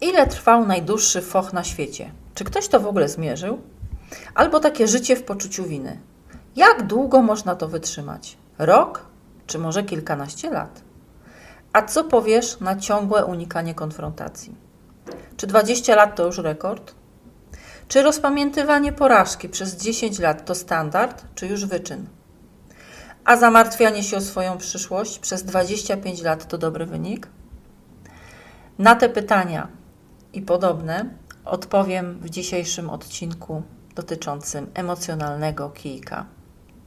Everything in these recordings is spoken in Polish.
Ile trwał najdłuższy foch na świecie? Czy ktoś to w ogóle zmierzył? Albo takie życie w poczuciu winy. Jak długo można to wytrzymać? Rok? Czy może kilkanaście lat? A co powiesz na ciągłe unikanie konfrontacji? Czy 20 lat to już rekord? Czy rozpamiętywanie porażki przez 10 lat to standard, czy już wyczyn? A zamartwianie się o swoją przyszłość przez 25 lat to dobry wynik? Na te pytania i podobne odpowiem w dzisiejszym odcinku dotyczącym emocjonalnego kijka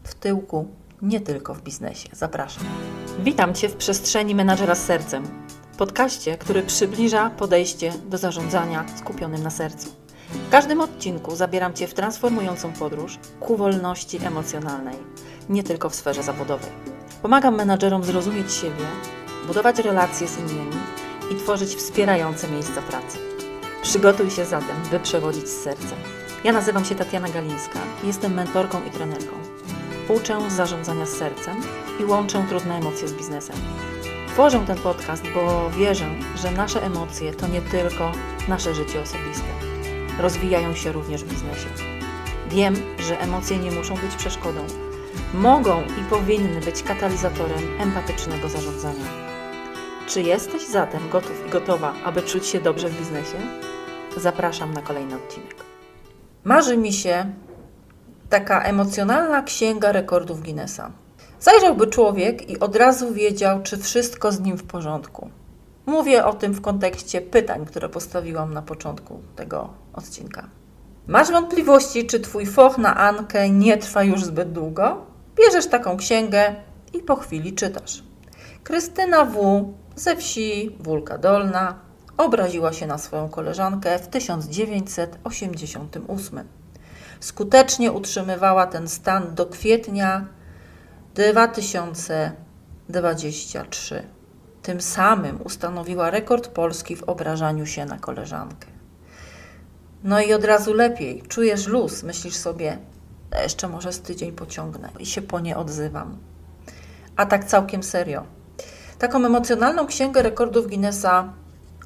w tyłku, nie tylko w biznesie. Zapraszam. Witam Cię w przestrzeni menadżera z sercem. Podkaście, który przybliża podejście do zarządzania skupionym na sercu. W każdym odcinku zabieram Cię w transformującą podróż ku wolności emocjonalnej, nie tylko w sferze zawodowej. Pomagam menadżerom zrozumieć siebie, budować relacje z innymi i tworzyć wspierające miejsca pracy. Przygotuj się zatem, by przewodzić z sercem. Ja nazywam się Tatiana Galińska, jestem mentorką i trenerką. Uczę zarządzania sercem i łączę trudne emocje z biznesem. Tworzę ten podcast, bo wierzę, że nasze emocje to nie tylko nasze życie osobiste. Rozwijają się również w biznesie. Wiem, że emocje nie muszą być przeszkodą. Mogą i powinny być katalizatorem empatycznego zarządzania. Czy jesteś zatem gotów i gotowa, aby czuć się dobrze w biznesie? Zapraszam na kolejny odcinek. Marzy mi się taka emocjonalna księga rekordów Guinnessa. Zajrzałby człowiek i od razu wiedział, czy wszystko z nim w porządku. Mówię o tym w kontekście pytań, które postawiłam na początku tego odcinka. Masz wątpliwości, czy twój foch na Ankę nie trwa już zbyt długo? Bierzesz taką księgę i po chwili czytasz. Krystyna W. ze wsi Wólka Dolna obraziła się na swoją koleżankę w 1988. Skutecznie utrzymywała ten stan do kwietnia 2023. Tym samym ustanowiła rekord Polski w obrażaniu się na koleżankę. No i od razu lepiej, czujesz luz, myślisz sobie, jeszcze może z tydzień pociągnę i się po nie odzywam. A tak całkiem serio. Taką emocjonalną księgę rekordów Guinnessa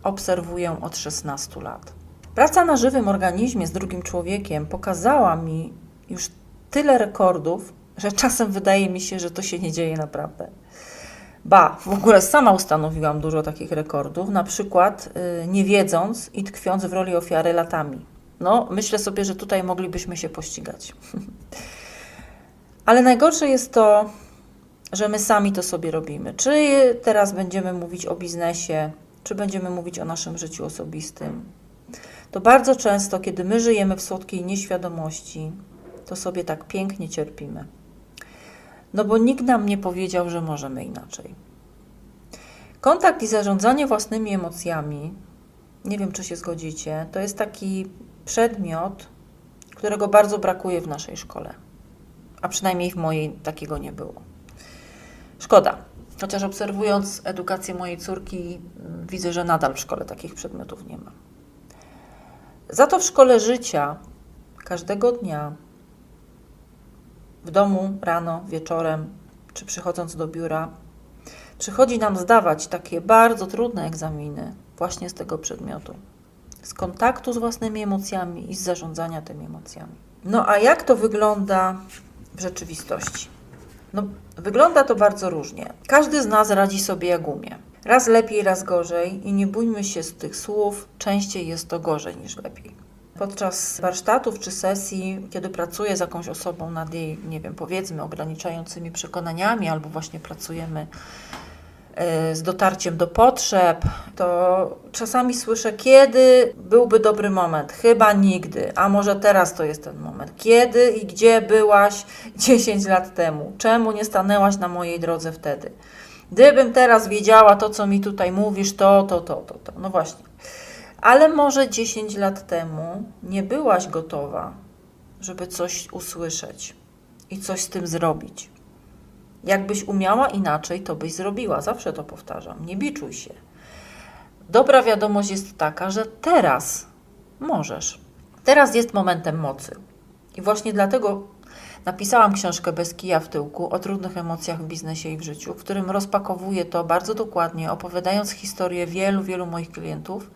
obserwuję od 16 lat. Praca na żywym organizmie z drugim człowiekiem pokazała mi już tyle rekordów, że czasem wydaje mi się, że to się nie dzieje naprawdę. Ba, w ogóle sama ustanowiłam dużo takich rekordów, na przykład yy, nie wiedząc i tkwiąc w roli ofiary latami. No, myślę sobie, że tutaj moglibyśmy się pościgać. Ale najgorsze jest to, że my sami to sobie robimy. Czy teraz będziemy mówić o biznesie, czy będziemy mówić o naszym życiu osobistym. To bardzo często, kiedy my żyjemy w słodkiej nieświadomości, to sobie tak pięknie cierpimy. No bo nikt nam nie powiedział, że możemy inaczej. Kontakt i zarządzanie własnymi emocjami, nie wiem czy się zgodzicie, to jest taki przedmiot, którego bardzo brakuje w naszej szkole. A przynajmniej w mojej takiego nie było. Szkoda. Chociaż obserwując edukację mojej córki, widzę, że nadal w szkole takich przedmiotów nie ma. Za to w szkole życia każdego dnia, w domu, rano, wieczorem, czy przychodząc do biura, przychodzi nam zdawać takie bardzo trudne egzaminy właśnie z tego przedmiotu. Z kontaktu z własnymi emocjami i z zarządzania tymi emocjami. No a jak to wygląda w rzeczywistości? No, wygląda to bardzo różnie. Każdy z nas radzi sobie jak umie. Raz lepiej, raz gorzej i nie bójmy się z tych słów, częściej jest to gorzej niż lepiej. Podczas warsztatów czy sesji, kiedy pracuję z jakąś osobą nad jej, nie wiem, powiedzmy, ograniczającymi przekonaniami, albo właśnie pracujemy z dotarciem do potrzeb, to czasami słyszę, kiedy byłby dobry moment. Chyba nigdy, a może teraz to jest ten moment. Kiedy i gdzie byłaś 10 lat temu? Czemu nie stanęłaś na mojej drodze wtedy? Gdybym teraz wiedziała to, co mi tutaj mówisz, to, to, to, to, to. No właśnie. Ale może 10 lat temu nie byłaś gotowa, żeby coś usłyszeć i coś z tym zrobić. Jakbyś umiała inaczej, to byś zrobiła. Zawsze to powtarzam. Nie biczuj się. Dobra wiadomość jest taka, że teraz możesz. Teraz jest momentem mocy. I właśnie dlatego napisałam książkę Bez kija w tyłku o trudnych emocjach w biznesie i w życiu, w którym rozpakowuję to bardzo dokładnie, opowiadając historię wielu, wielu moich klientów,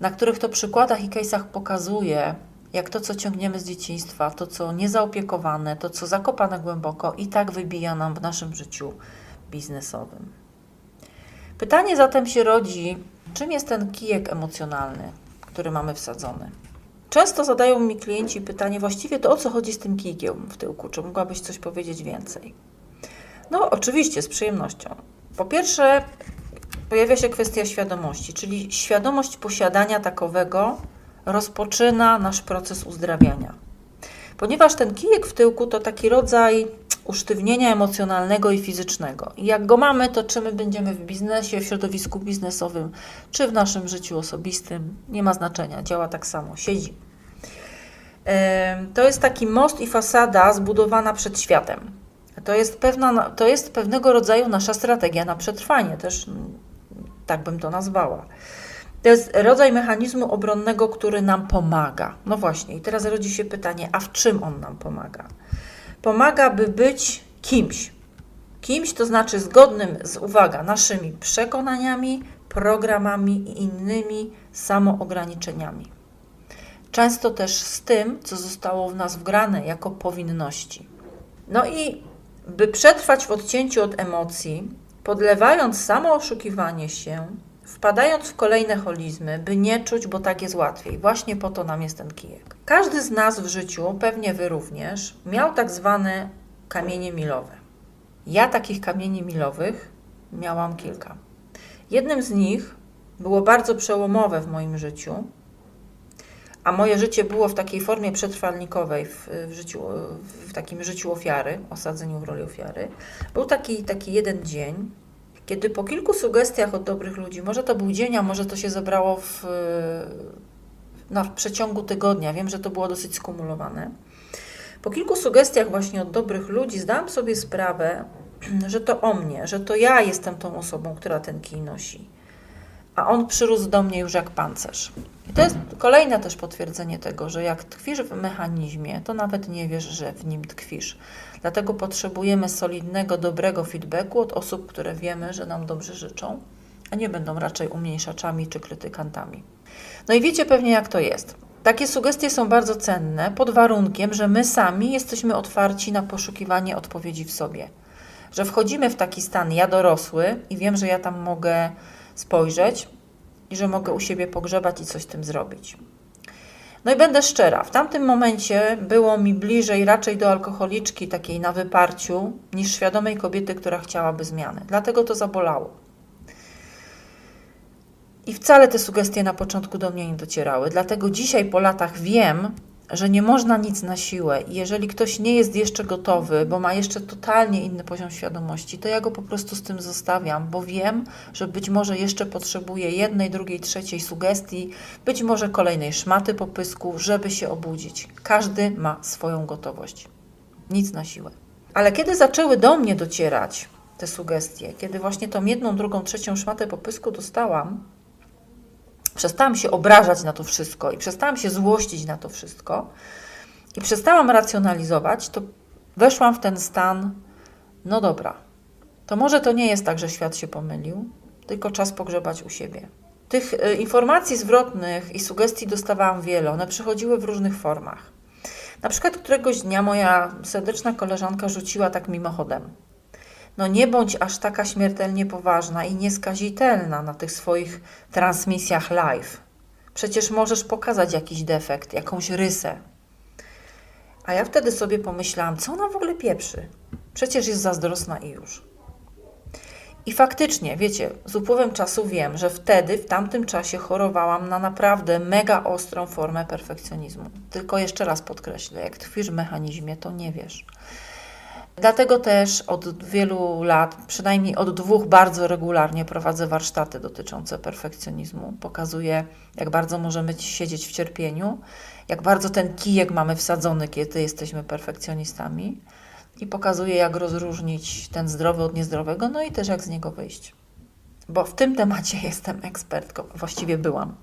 na których to przykładach i case'ach pokazuje, jak to, co ciągniemy z dzieciństwa, to, co niezaopiekowane, to, co zakopane głęboko, i tak wybija nam w naszym życiu biznesowym. Pytanie zatem się rodzi, czym jest ten kijek emocjonalny, który mamy wsadzony? Często zadają mi klienci pytanie, właściwie to o co chodzi z tym kijkiem w tyłku? Czy mogłabyś coś powiedzieć więcej? No, oczywiście, z przyjemnością. Po pierwsze, pojawia się kwestia świadomości, czyli świadomość posiadania takowego rozpoczyna nasz proces uzdrawiania. Ponieważ ten kijek w tyłku to taki rodzaj usztywnienia emocjonalnego i fizycznego. I jak go mamy, to czy my będziemy w biznesie, w środowisku biznesowym, czy w naszym życiu osobistym, nie ma znaczenia, działa tak samo, siedzi. To jest taki most i fasada zbudowana przed światem. To jest, pewna, to jest pewnego rodzaju nasza strategia na przetrwanie, też tak bym to nazwała. To jest rodzaj mechanizmu obronnego, który nam pomaga. No właśnie, i teraz rodzi się pytanie, a w czym on nam pomaga? Pomaga, by być kimś. Kimś to znaczy zgodnym z, uwaga, naszymi przekonaniami, programami i innymi samoograniczeniami. Często też z tym, co zostało w nas wgrane jako powinności. No i by przetrwać w odcięciu od emocji, podlewając samo oszukiwanie się, wpadając w kolejne holizmy, by nie czuć, bo tak jest łatwiej. Właśnie po to nam jest ten kijek. Każdy z nas w życiu, pewnie wy również, miał tak zwane kamienie milowe. Ja takich kamieni milowych miałam kilka. Jednym z nich było bardzo przełomowe w moim życiu, a moje życie było w takiej formie przetrwalnikowej, w, w, życiu, w takim życiu ofiary, osadzeniu w roli ofiary. Był taki, taki jeden dzień, kiedy po kilku sugestiach od dobrych ludzi, może to był dzień, a może to się zebrało w, na, w przeciągu tygodnia, wiem, że to było dosyć skumulowane. Po kilku sugestiach właśnie od dobrych ludzi zdałam sobie sprawę, że to o mnie, że to ja jestem tą osobą, która ten kij nosi. A on przyrósł do mnie już jak pancerz. I to jest kolejne też potwierdzenie tego, że jak tkwisz w mechanizmie, to nawet nie wiesz, że w nim tkwisz. Dlatego potrzebujemy solidnego, dobrego feedbacku od osób, które wiemy, że nam dobrze życzą, a nie będą raczej umniejszaczami czy krytykantami. No i wiecie pewnie, jak to jest. Takie sugestie są bardzo cenne pod warunkiem, że my sami jesteśmy otwarci na poszukiwanie odpowiedzi w sobie. Że wchodzimy w taki stan ja dorosły i wiem, że ja tam mogę spojrzeć i że mogę u siebie pogrzebać i coś z tym zrobić. No i będę szczera, w tamtym momencie było mi bliżej raczej do alkoholiczki takiej na wyparciu, niż świadomej kobiety, która chciałaby zmiany. Dlatego to zabolało. I wcale te sugestie na początku do mnie nie docierały. Dlatego dzisiaj po latach wiem, że nie można nic na siłę jeżeli ktoś nie jest jeszcze gotowy, bo ma jeszcze totalnie inny poziom świadomości, to ja go po prostu z tym zostawiam, bo wiem, że być może jeszcze potrzebuje jednej, drugiej, trzeciej sugestii, być może kolejnej szmaty po pysku, żeby się obudzić. Każdy ma swoją gotowość. Nic na siłę. Ale kiedy zaczęły do mnie docierać te sugestie, kiedy właśnie tą jedną, drugą, trzecią szmatę po pysku dostałam, przestałam się obrażać na to wszystko i przestałam się złościć na to wszystko i przestałam racjonalizować, to weszłam w ten stan, no dobra, to może to nie jest tak, że świat się pomylił, tylko czas pogrzebać u siebie. Tych y, informacji zwrotnych i sugestii dostawałam wiele, one przychodziły w różnych formach. Na przykład któregoś dnia moja serdeczna koleżanka rzuciła tak mimochodem. No nie bądź aż taka śmiertelnie poważna i nieskazitelna na tych swoich transmisjach live. Przecież możesz pokazać jakiś defekt, jakąś rysę. A ja wtedy sobie pomyślałam, co ona w ogóle pieprzy? Przecież jest zazdrosna i już. I faktycznie, wiecie, z upływem czasu wiem, że wtedy, w tamtym czasie chorowałam na naprawdę mega ostrą formę perfekcjonizmu. Tylko jeszcze raz podkreślę, jak tkwisz w mechanizmie, to nie wiesz. Dlatego też od wielu lat, przynajmniej od dwóch, bardzo regularnie prowadzę warsztaty dotyczące perfekcjonizmu. Pokazuję, jak bardzo możemy siedzieć w cierpieniu, jak bardzo ten kijek mamy wsadzony, kiedy jesteśmy perfekcjonistami, i pokazuję, jak rozróżnić ten zdrowy od niezdrowego, no i też jak z niego wyjść. Bo w tym temacie jestem ekspertką, właściwie byłam.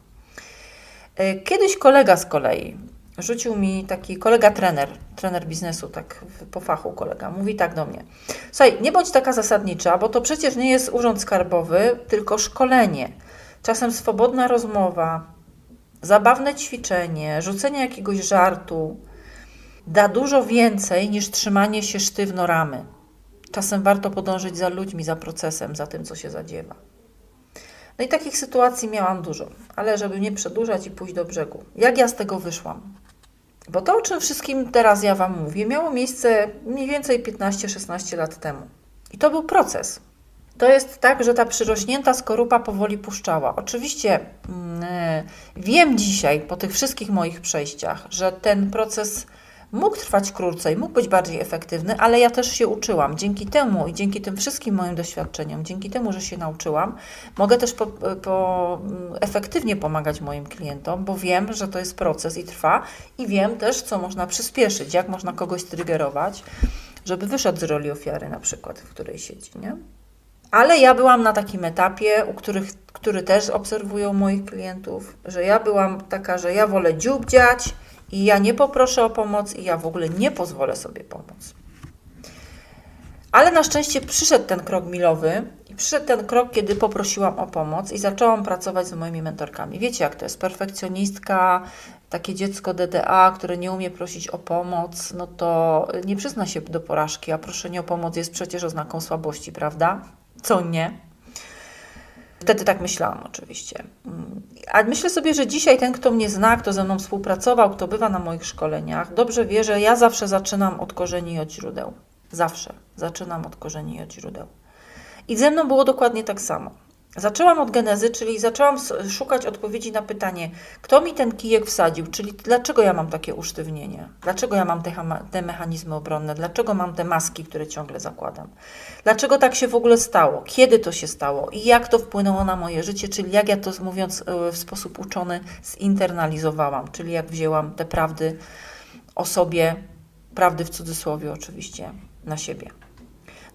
Y, Kiedyś kolega z kolei rzucił mi taki kolega trener, trener biznesu, tak po fachu kolega, mówi tak do mnie. Słuchaj, nie bądź taka zasadnicza, bo to przecież nie jest urząd skarbowy, tylko szkolenie. Czasem swobodna rozmowa, zabawne ćwiczenie, rzucenie jakiegoś żartu da dużo więcej niż trzymanie się sztywno ramy. Czasem warto podążyć za ludźmi, za procesem, za tym, co się zadziewa. No i takich sytuacji miałam dużo, ale żeby nie przedłużać i pójść do brzegu. Jak ja z tego wyszłam? Bo to, o czym wszystkim teraz ja Wam mówię, miało miejsce mniej więcej 15-16 lat temu. I to był proces. To jest tak, że ta przyrośnięta skorupa powoli puszczała. Oczywiście yy, wiem dzisiaj, po tych wszystkich moich przejściach, że ten proces mógł trwać krócej, mógł być bardziej efektywny, ale ja też się uczyłam. Dzięki temu i dzięki tym wszystkim moim doświadczeniom, dzięki temu, że się nauczyłam, mogę też po, po, efektywnie pomagać moim klientom, bo wiem, że to jest proces i trwa i wiem też, co można przyspieszyć, jak można kogoś triggerować, żeby wyszedł z roli ofiary na przykład, w której siedzi, nie? Ale ja byłam na takim etapie, u których, który też obserwują moich klientów, że ja byłam taka, że ja wolę dziubdziać, i ja nie poproszę o pomoc i ja w ogóle nie pozwolę sobie pomóc. Ale na szczęście przyszedł ten krok milowy i przyszedł ten krok, kiedy poprosiłam o pomoc i zaczęłam pracować z moimi mentorkami. Wiecie, jak to jest perfekcjonistka, takie dziecko DDA, które nie umie prosić o pomoc, no to nie przyzna się do porażki, a proszenie o pomoc jest przecież oznaką słabości, prawda? Co nie? Wtedy tak myślałam oczywiście. A myślę sobie, że dzisiaj ten, kto mnie zna, kto ze mną współpracował, kto bywa na moich szkoleniach, dobrze wie, że ja zawsze zaczynam od korzeni i od źródeł. Zawsze zaczynam od korzeni i od źródeł. I ze mną było dokładnie tak samo. Zaczęłam od genezy, czyli zaczęłam szukać odpowiedzi na pytanie, kto mi ten kijek wsadził, czyli dlaczego ja mam takie usztywnienie, dlaczego ja mam te, te, mechanizmy obronne, dlaczego mam te maski, które ciągle zakładam, dlaczego tak się w ogóle stało, kiedy to się stało? I jak to wpłynęło na moje życie, czyli jak ja to mówiąc e, w sposób uczony zinternalizowałam, czyli jak wzięłam te prawdy o sobie, prawdy w cudzysłowie oczywiście, na siebie.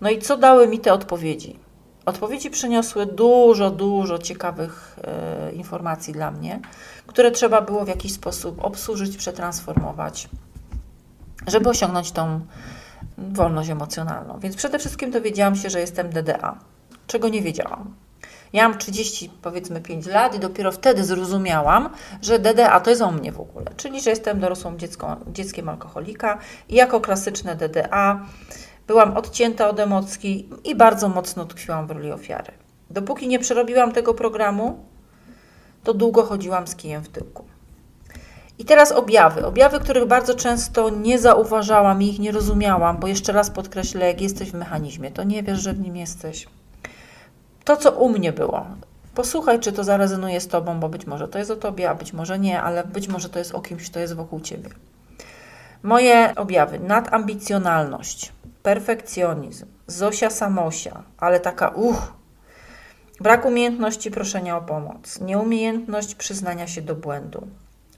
No i co dały mi te odpowiedzi? Odpowiedzi przyniosły dużo, dużo ciekawych e, informacji dla mnie, które trzeba było w jakiś sposób obsłużyć, przetransformować, żeby osiągnąć tą wolność emocjonalną. Więc przede wszystkim dowiedziałam się, że jestem DDA, czego nie wiedziałam. Ja mam 30, powiedzmy 5 lat i dopiero wtedy zrozumiałam, że DDA to jest o mnie w ogóle, czyli że jestem dorosłą dzieckiem alkoholika i jako klasyczne DDA Byłam odcięta od emocji i bardzo mocno tkwiłam w roli ofiary. Dopóki nie przerobiłam tego programu, to długo chodziłam z kijem w tyłku. I teraz objawy. Objawy, których bardzo często nie zauważałam i ich nie rozumiałam, bo jeszcze raz podkreślę, jak jesteś w mechanizmie, to nie wiesz, że w nim jesteś. To, co u mnie było. Posłuchaj, czy to zarezonuje z tobą, bo być może to jest o tobie, a być może nie, ale być może to jest o kimś, kto jest wokół ciebie. Moje objawy: nadambicjonalność, perfekcjonizm, Zosia Samosia, ale taka uch, brak umiejętności proszenia o pomoc, nieumiejętność przyznania się do błędu,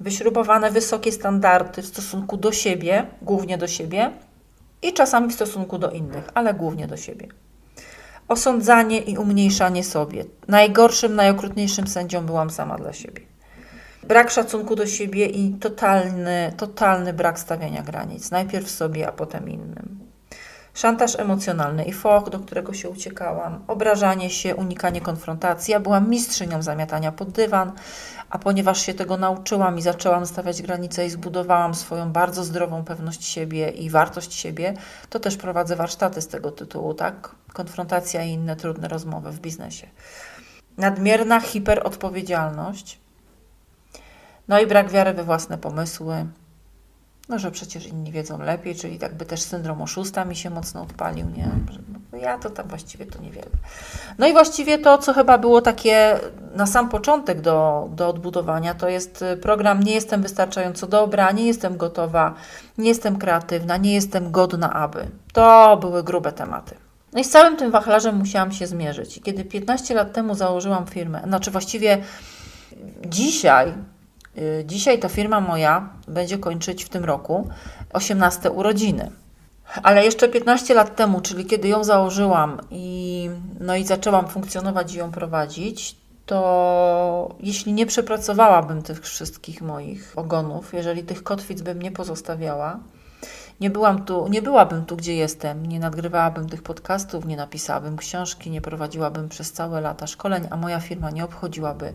wyśrubowane wysokie standardy w stosunku do siebie, głównie do siebie i czasami w stosunku do innych, ale głównie do siebie. Osądzanie i umniejszanie sobie. Najgorszym, najokrutniejszym sędzią byłam sama dla siebie. Brak szacunku do siebie i totalny, totalny brak stawiania granic. Najpierw sobie, a potem innym szantaż emocjonalny i foch, do którego się uciekałam, obrażanie się, unikanie konfrontacji. Ja byłam mistrzynią zamiatania pod dywan, a ponieważ się tego nauczyłam i zaczęłam stawiać granice i zbudowałam swoją bardzo zdrową pewność siebie i wartość siebie, to też prowadzę warsztaty z tego tytułu, tak? Konfrontacja i inne trudne rozmowy w biznesie. Nadmierna hiperodpowiedzialność, no i brak wiary we własne pomysły, no, że przecież inni wiedzą lepiej, czyli jakby też syndrom oszusta mi się mocno odpalił, nie? No, ja to tam właściwie to niewiele. No i właściwie to, co chyba było takie na sam początek do, do odbudowania, to jest y, program Nie jestem wystarczająco dobra, nie jestem gotowa, nie jestem kreatywna, nie jestem godna, aby. To były grube tematy. No i z całym tym wachlarzem musiałam się zmierzyć. I kiedy 15 lat temu założyłam firmę, znaczy właściwie dzisiaj dzisiaj ta firma moja będzie kończyć w tym roku 18 urodziny. Ale jeszcze 15 lat temu, czyli kiedy ją założyłam i, no i zaczęłam funkcjonować i ją prowadzić, to jeśli nie przepracowałabym tych wszystkich moich ogonów, jeżeli tych kotwic bym nie pozostawiała, Nie, byłam tu, nie byłabym tu, gdzie jestem, nie nagrywałabym tych podcastów, nie napisałabym książki, nie prowadziłabym przez całe lata szkoleń, a moja firma nie obchodziłaby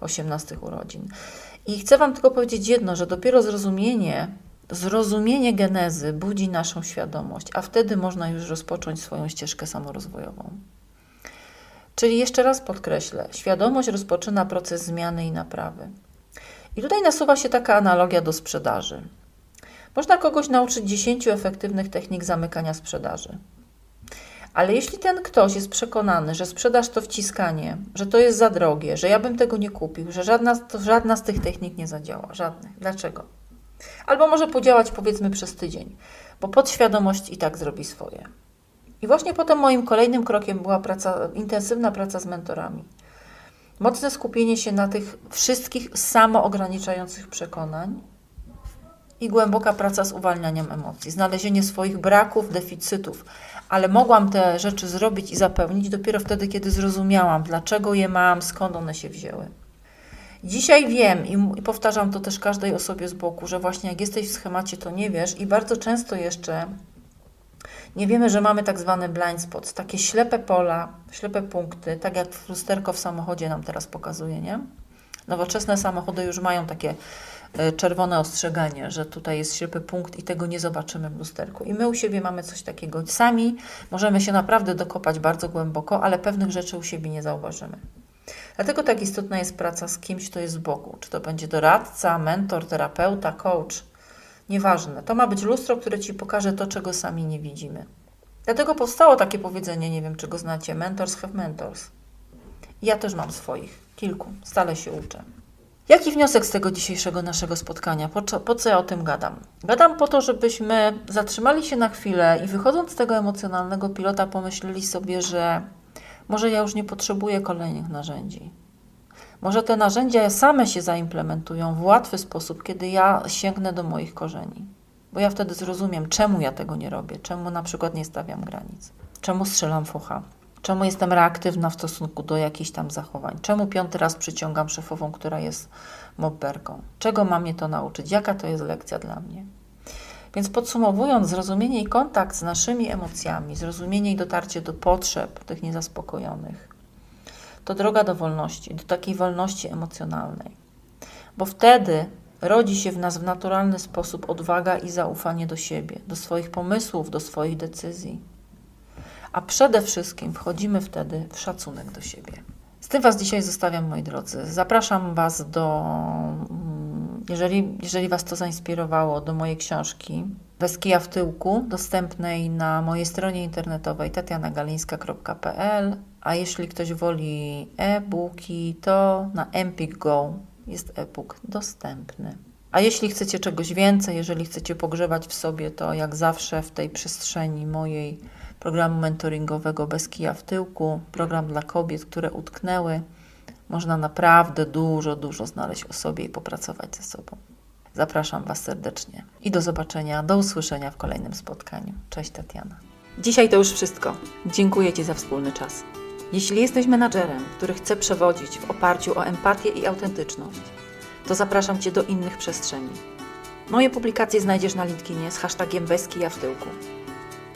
18 urodzin. I chcę Wam tylko powiedzieć jedno, że dopiero zrozumienie, zrozumienie genezy budzi naszą świadomość, a wtedy można już rozpocząć swoją ścieżkę samorozwojową. Czyli jeszcze raz podkreślę, świadomość rozpoczyna proces zmiany i naprawy. I tutaj nasuwa się taka analogia do sprzedaży. Można kogoś nauczyć 10 efektywnych technik zamykania sprzedaży. Ale jeśli ten ktoś jest przekonany, że sprzedaż to wciskanie, że to jest za drogie, że ja bym tego nie kupił, że żadna, żadna z tych technik nie zadziała. Żadnych. Dlaczego? Albo może podziałać powiedzmy przez tydzień, bo podświadomość i tak zrobi swoje. I właśnie potem moim kolejnym krokiem była praca, intensywna praca z mentorami. Mocne skupienie się na tych wszystkich samoograniczających przekonań i głęboka praca z uwalnianiem emocji, znalezienie swoich braków, deficytów. Ale mogłam te rzeczy zrobić i zapełnić dopiero wtedy, kiedy zrozumiałam, dlaczego je mam, skąd one się wzięły. Dzisiaj wiem i, powtarzam to też każdej osobie z boku, że właśnie jak jesteś w schemacie, to nie wiesz i bardzo często jeszcze nie wiemy, że mamy tak zwane blind spots, takie ślepe pola, ślepe punkty, tak jak lusterko w samochodzie nam teraz pokazuje, nie? Nowoczesne samochody już mają takie czerwone ostrzeganie, że tutaj jest ślepy punkt i tego nie zobaczymy w lusterku. I my u siebie mamy coś takiego. Sami możemy się naprawdę dokopać bardzo głęboko, ale pewnych rzeczy u siebie nie zauważymy. Dlatego tak istotna jest praca z kimś, kto jest z boku. Czy to będzie doradca, mentor, terapeuta, coach. Nieważne. To ma być lustro, które Ci pokaże to, czego sami nie widzimy. Dlatego powstało takie powiedzenie, nie wiem, czy go znacie, mentors have mentors. Ja też mam swoich, kilku, stale się uczę. Jaki wniosek z tego dzisiejszego naszego spotkania? Po co, po co ja o tym gadam? Gadam po to, żebyśmy zatrzymali się na chwilę i wychodząc z tego emocjonalnego pilota, pomyśleli sobie, że może ja już nie potrzebuję kolejnych narzędzi. Może te narzędzia same się zaimplementują w łatwy sposób, kiedy ja sięgnę do moich korzeni. Bo ja wtedy zrozumiem, czemu ja tego nie robię, czemu na przykład nie stawiam granic, czemu strzelam focha, czemu jestem reaktywna w stosunku do jakichś tam zachowań, czemu piąty raz przyciągam szefową, która jest mobberką, czego ma mnie to nauczyć, jaka to jest lekcja dla mnie. Więc podsumowując, zrozumienie i kontakt z naszymi emocjami, zrozumienie i dotarcie do potrzeb tych niezaspokojonych, to droga do wolności, do takiej wolności emocjonalnej. Bo wtedy rodzi się w nas w naturalny sposób odwaga i zaufanie do siebie, do swoich pomysłów, do swoich decyzji. A przede wszystkim wchodzimy wtedy w szacunek do siebie. Z tym Was dzisiaj zostawiam, moi drodzy. Zapraszam Was do, mm, jeżeli, jeżeli Was to zainspirowało, do mojej książki Bez w tyłku, dostępnej na mojej stronie internetowej tatianagalińska.pl a jeśli ktoś woli e-booki, to na Empik Go jest e-book dostępny. A jeśli chcecie czegoś więcej, jeżeli chcecie pogrzebać w sobie, to jak zawsze w tej przestrzeni mojej programu mentoringowego Bez kija w tyłku, program dla kobiet, które utknęły, można naprawdę dużo, dużo znaleźć o sobie i popracować ze sobą. Zapraszam Was serdecznie i do zobaczenia, do usłyszenia w kolejnym spotkaniu. Cześć Tatiana. Dzisiaj to już wszystko. Dziękuję Ci za wspólny czas. Jeśli jesteś menadżerem, który chce przewodzić w oparciu o empatię i autentyczność, to zapraszam Cię do innych przestrzeni. Moje publikacje znajdziesz na LinkedInie z hashtagiem Bezkija w tyłku.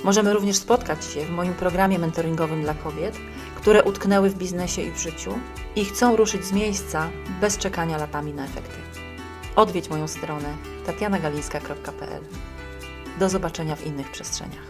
Możemy również spotkać się w moim programie mentoringowym dla kobiet, które utknęły w biznesie i w życiu i chcą ruszyć z miejsca bez czekania latami na efekty. Odwiedź moją stronę tatianagalińska.pl. Do zobaczenia w innych przestrzeniach.